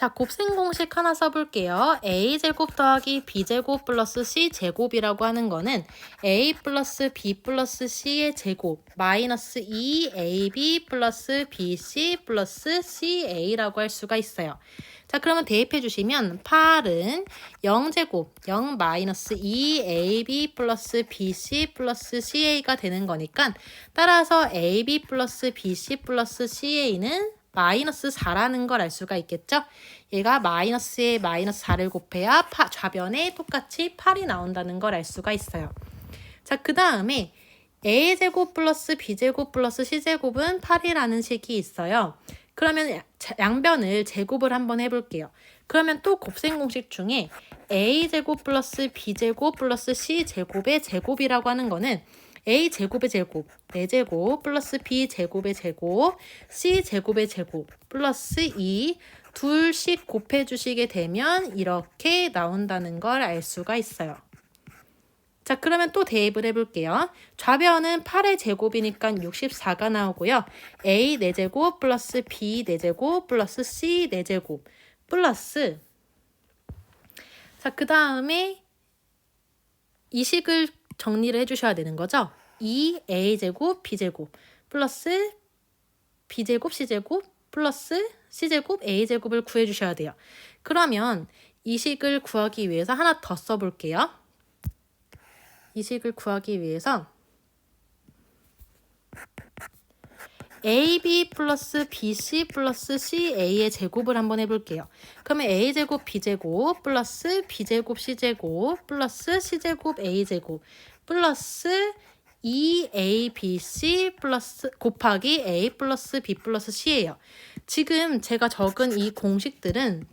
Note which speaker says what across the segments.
Speaker 1: 자, 곱셈 공식 하나 써볼게요. a제곱 더하기 b제곱 플러스 c제곱이라고 하는 거는 a 플러스 b 플러스 c의 제곱 마이너스 2ab 플러스 bc 플러스 ca라고 할 수가 있어요. 자, 그러면 대입해 주시면 8은 0제곱 0 마이너스 2ab 플러스 bc 플러스 ca가 되는 거니까 따라서 ab 플러스 bc 플러스 ca는 마이너스 4라는 걸 알 수가 있겠죠? 얘가 마이너스에 마이너스 4를 곱해야 파, 좌변에 똑같이 8이 나온다는 걸 알 수가 있어요. 자, 그 다음에 a제곱 플러스 b제곱 플러스 c제곱은 8이라는 식이 있어요. 그러면 양변을 제곱을 한번 해볼게요. 그러면 또 곱셈 공식 중에 a제곱 플러스 b제곱 플러스 c제곱의 제곱이라고 하는 거는 a 제곱의 제곱 4제곱 플러스 b 제곱의 제곱 c 제곱의 제곱 플러스 2 둘씩 곱해 주시게 되면 이렇게 나온다는 걸 알 수가 있어요. 자, 그러면 또 대입을 해볼게요. 좌변은 8의 제곱이니까 64가 나오고요. a 4제곱 플러스 b 4제곱 플러스 c 4제곱 플러스 자, 그 다음에 이 식을 정리를 해주셔야 되는 거죠. 2a제곱 b제곱 플러스 b제곱 c제곱 플러스 c제곱 a제곱을 구해주셔야 돼요. 그러면 이 식을 구하기 위해서 하나 더 써볼게요. 이 식을 구하기 위해서 AB 플러스 BC 플러스 CA의 제곱을 한번 해볼게요. 그러면 A제곱 B제곱 플러스 B제곱 C제곱 플러스 C제곱 A제곱 플러스 2ABC 플러스 곱하기 A 플러스 B 플러스 C예요. 지금 제가 적은 이 공식들은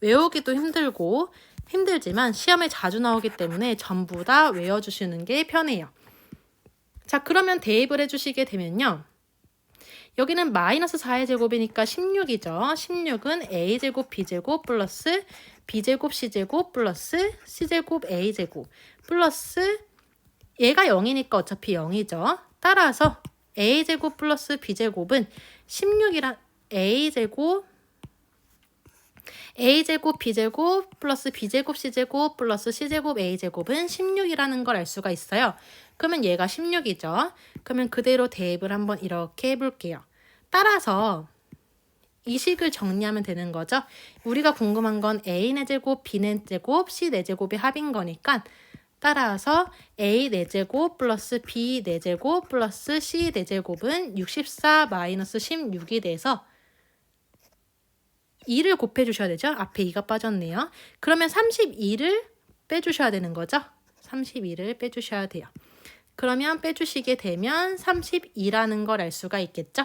Speaker 1: 외우기도 힘들고 힘들지만 시험에 자주 나오기 때문에 전부 다 외워주시는 게 편해요. 자, 그러면 대입을 해주시게 되면요. 여기는 마이너스 4의 제곱이니까 16이죠. 16은 a제곱 b제곱 플러스 b제곱 c제곱 플러스 c제곱 a제곱 플러스 얘가 0이니까 어차피 0이죠. 따라서 a제곱 플러스 b제곱은 16이라 a제곱 a제곱 b제곱 플러스 b제곱 c제곱 플러스 c제곱 a제곱은 16이라는 걸 알 수가 있어요. 그러면 얘가 16이죠. 그러면 그대로 대입을 한번 이렇게 해볼게요. 따라서 이 식을 정리하면 되는 거죠. 우리가 궁금한 건 a의 제곱, b의 제곱, c의 제곱의 합인 거니까 따라서 a 4제곱 플러스 b 4제곱 플러스 c 4제곱은 64 마이너스 16이 돼서 2를 곱해 주셔야 되죠. 앞에 2가 빠졌네요. 그러면 32를 빼 주셔야 되는 거죠. 32를 빼 주셔야 돼요. 그러면 빼 주시게 되면 32라는 걸 알 수가 있겠죠.